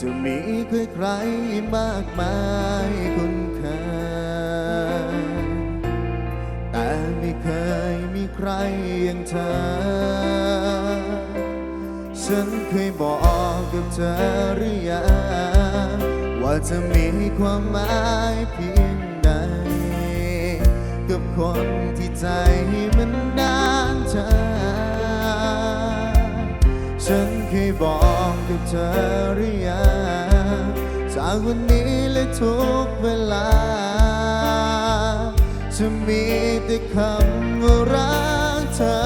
จะมีใครใครมากมายคุ้นเคยแต่ไม่เคยมีใครอย่างเธอ ฉันเคยบอกกับเธอหรือยังว่าจะมีความหมายเพียงใด กับคนที่ใจ บอกกับเธอหรือยังจากวันนี้และทุกเวลา จะมีแต่คำว่ารักเธอ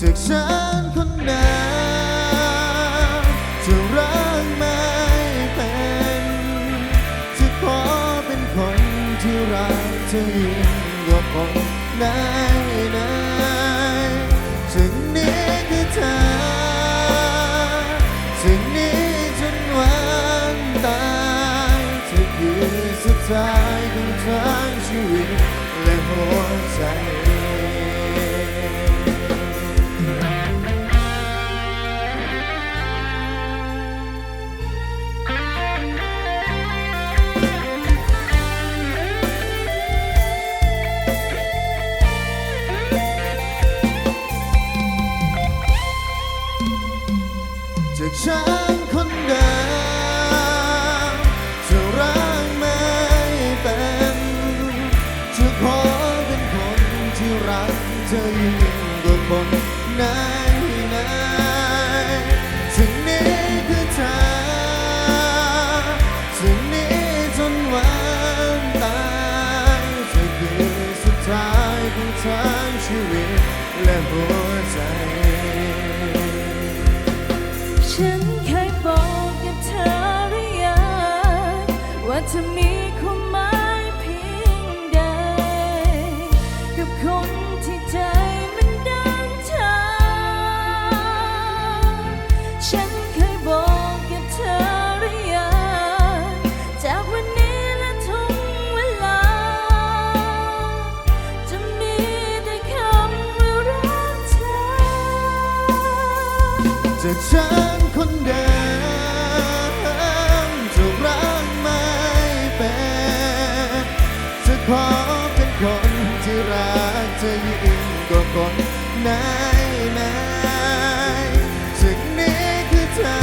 จากฉันคนนั้นจะรักไม่เป็น จะขอเป็นคนที่รักเธอยิ่ จ จากฉันคนเดิมจะรักไม่เป็นจะขอเป็นคนที่รักเธอยิ่งกว่าคนไหนไหนๆสิ่งนี้คือเธอ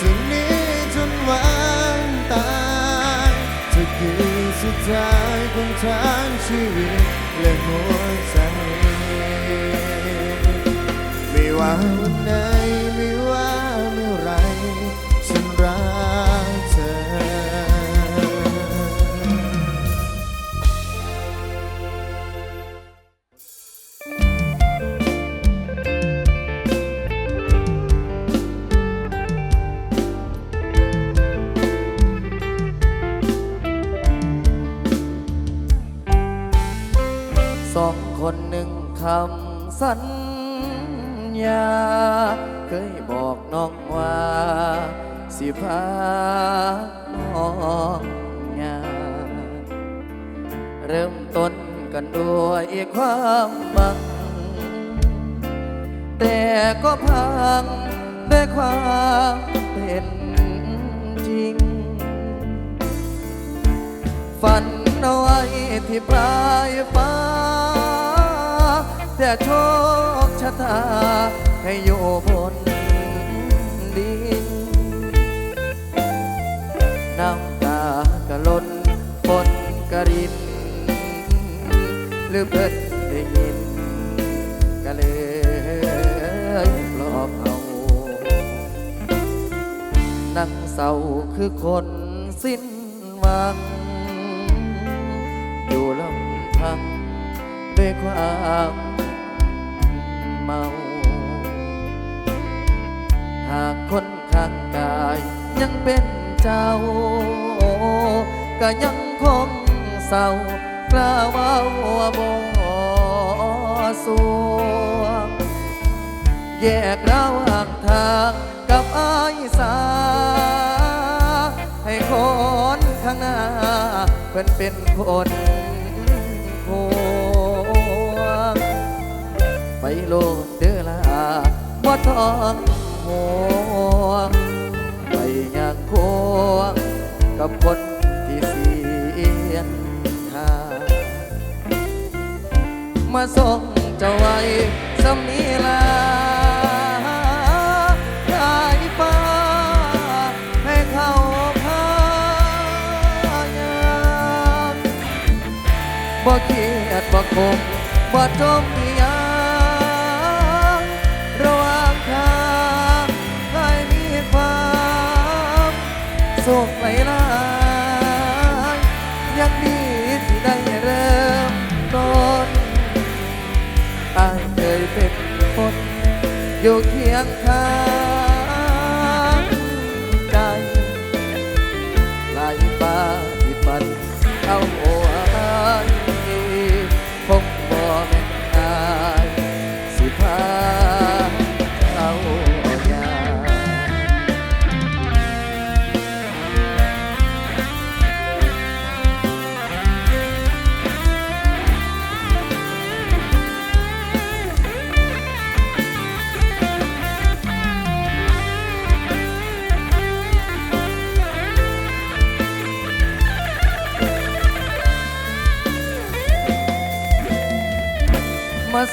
สิ่งนี้จนวันตายเธอคือสุดท้ายของทั้งชีวิตและหัว ไม่ว่าวันไหนไม่ว่าเมื่อไรฉันรักเธอ สองคนหนึ่งคำสัญ ญา เคยบอกน้องว่า สิพาน้องงานเริ่มต้นกันด้วยความหวัง แต่ก็พังด้วยความเป็นจริง ฝันเอาไว้ที่ปลายฟ้าแต่โชค ชะตาให้อยู่บนดินน้ำตากะล้นฝนกะริน หรือเพิ่นได้ยินก็เลยปลอบเอานั่งเศร้าคือคนสิ้นหวัง อยู่ลำพังด้วยความ เมา หากคนข้างกายยังเป็นเจ้า ก็ยังคงเศร้ากล้าว่าวบ่สวงแยกเระหว่างทางกับอายสา ให้คนข้างหน้าเพิ่นเป็นคน โลดเด้อลาบ่ต้องห่วงไปอยากควงกับคนที่เสียนทามาส่งเจ้าไว้สำนีลาบ่เครียดบ่คมบ่จมยัง สุขไหลหลายยังดีที่ได้เริ่มต้นอายเคยเป็นคนอยู่เคี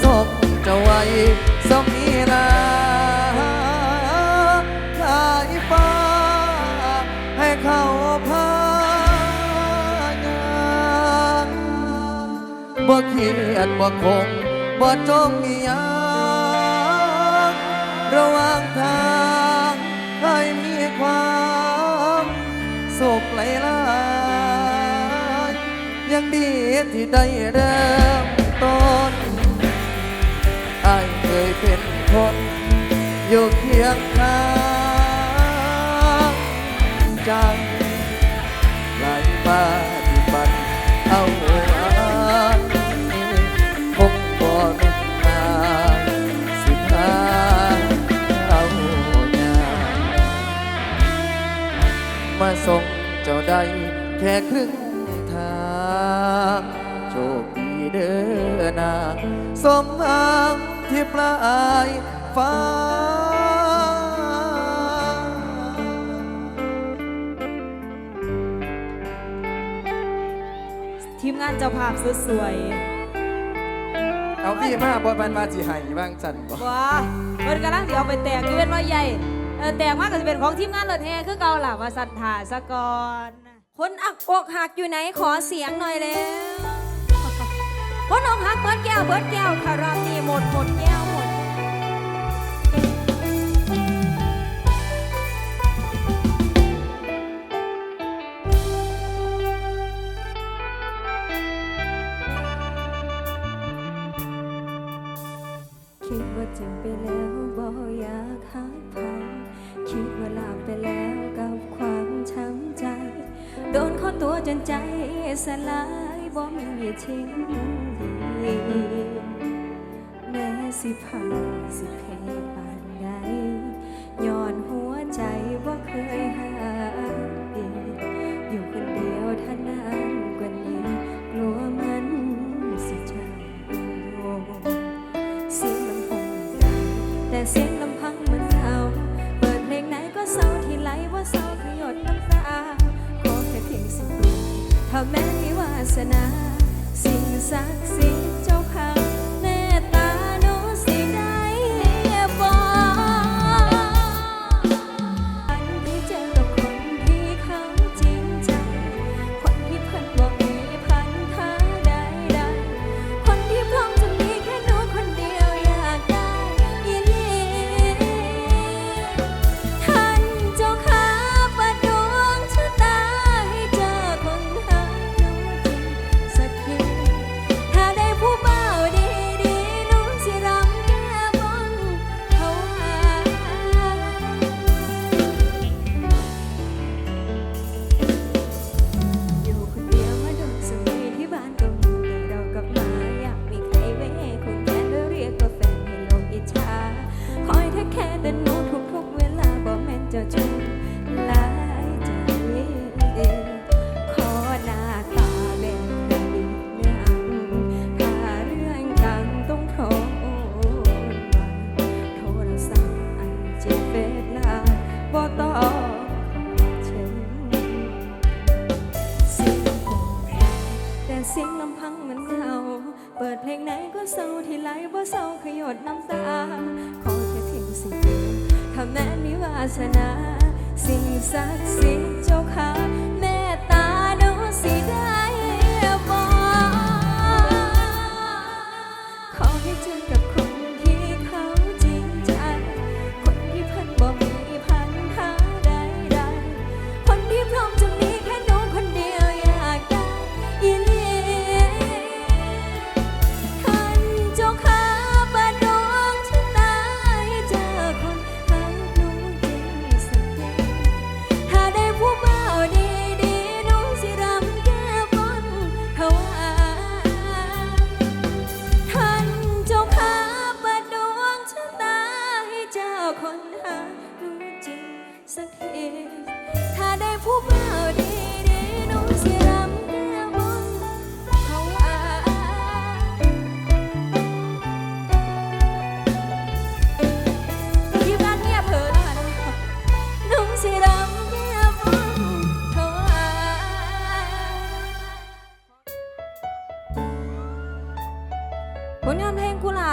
ส่งเจ้าไว้สมีลาลายฟ้า ให้เข้าพายางบ่เครียดบ่คงบ่จมอียังระหว่างทางให้มีความสุขไหลลายยังดีที่ได้เริ่ม เป็นคนอยู่เคียงข้างใจหลายปฏิบัติเอาอายคงบ่แม่นนาสิพาเอายามาส่งเจ้าได้แค่ครึ่งทางโชคดีเด้อนางสมหวัง ที่ปลายฟ้า ทีมงานเจ้าภาพสวยเอาพี่มาบอมันมาสิให้บ้างสันบ่ๆว้าเพิ่นกำลังสิเอาไปแตกอยู่เป็นว่าใหญ่เออแตกมากก็จะเป็นของทีมงานรถแห่คือเก่าล่ะมาสัทธาสะก่อนคนอักอกหักอยู่ไหนขอเสียงหน่อยแล้ว คนอกหักเบิดแก้วเบิดแก้วคารอบนี้หมดหมดแก้วหมดคิดว่าจึงไปแล้วบ่อยากหาใครคิดว่าลาไปแล้วกับความช้ำใจ โดนข้าตัวจนใจสลาย บ่มีทิ้งดีแม้สิพังสิเพปานใดย้อนหัวใจว่าเคยหาดีอยู่คนเดียวถ้านานกว่านี้กลัวมันสิจางเสียงลำพงดังแต่เสียงลำพังมันเศร้าเปิดเพลงไหนก็เศร้าที่ไหลว่าเศร้าขยดน้ำตาขอแค่เพียงสิ่งเดียวถ้าแม้ มีวาสนา สิ่งศักดิ์สิทธิ์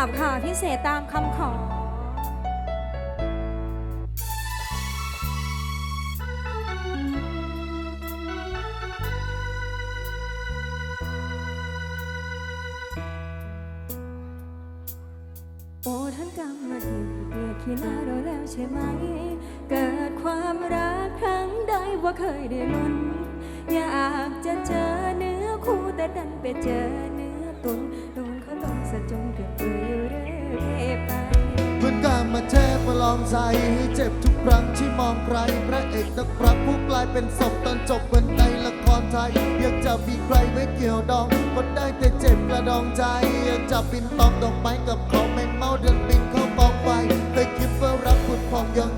าบค่ะพิเศษตามคำขอ โอ้ท่านกรรมมาดีเบียดขี้หน้าเราแล้วใช่ไหม เกิดความรักครั้งใดว่าเคยได้ลุ้น อยากจะเจอเนื้อคู่แต่ดันไปเจอเนื้อตุน สะจงเกือบเบื่ออยู่เรื่อยไปเพื่อนก้ามาเทพมาลองใจให้เจ็บทุกครั้งที่มองใครพระเอกนักรักผู้กลายเป็นศพตอนจบเหมือนในละครไทยอยากจะมีใครไว้เกี่ยวดองก็ได้แต่เจ็บกระดองใจอยากจะบินตองดอกไม้กับเขาไม่เมาเดินบินเข้ากองไฟเคยคิดว่ารักคุณพองยอง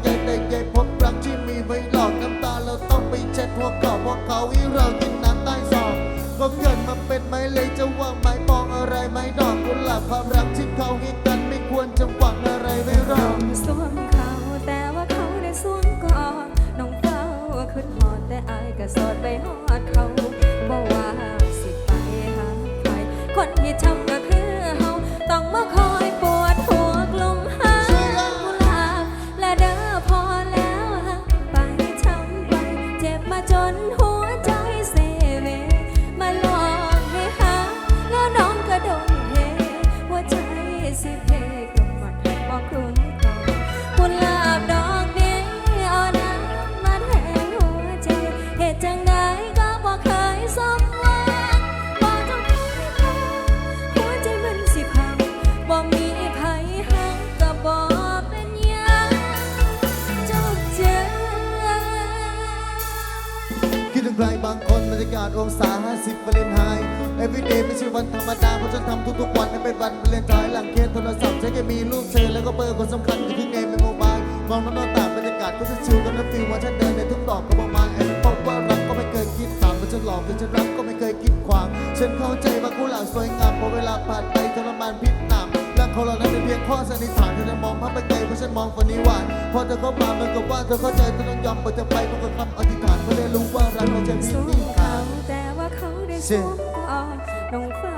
18องศา50เฟรนไฮต์ Everyday ไม่ใช่วันธรรมดาเพราะฉันทำทุกๆวันให้เป็นวันเป็นเลนท้ยหลังเคสโทรศัพท์ใช้แค่มีรูปเธอแล้วก็เบอร์คนสำคัญอยู่ที่เนมเป็นโมบายมองน้ำตาต่าบรรยากาศก็จะชิลกันนะฟิลว่าฉันเดินในทุกดอกก็ประมาณไอ้พบว่ารักก็ไม่เคยคิดถามว่าฉันหลอกหรือฉันรักก็ไม่เคยคิดขวางฉันเข้าใจมาคู่หลังสวยงามพอเวลาผ่านไปทรมานพิษหนาม และเขาเหล่านั้นเป็นเพียงข้อสันนิษฐานเธอจะมองภาพไปไกลเพราะฉันมองฝันนิวานพอเธอเข้ามาเหมือนกับว่าเธอเข้าใจเธอต้องยอมเปิดจะไปเพราะกับคำอธิษฐานเพราะได้รู้ว่ารักไม่ใช่สพิวมธีเขาการแต่ว่าเขาได้สเช่วมกอดน้องเฝ้า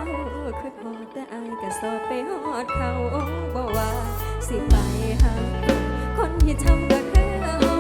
คือพอแต่อายก็สอดไปหอดเขาบอกว่าสิไปหาคนที่ทำก็คือเขา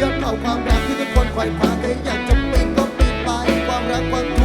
ยอดเผาความรักที่ทุกคนไขว่คว้าใครอยากจะปิดก็ปิดไปความรักความ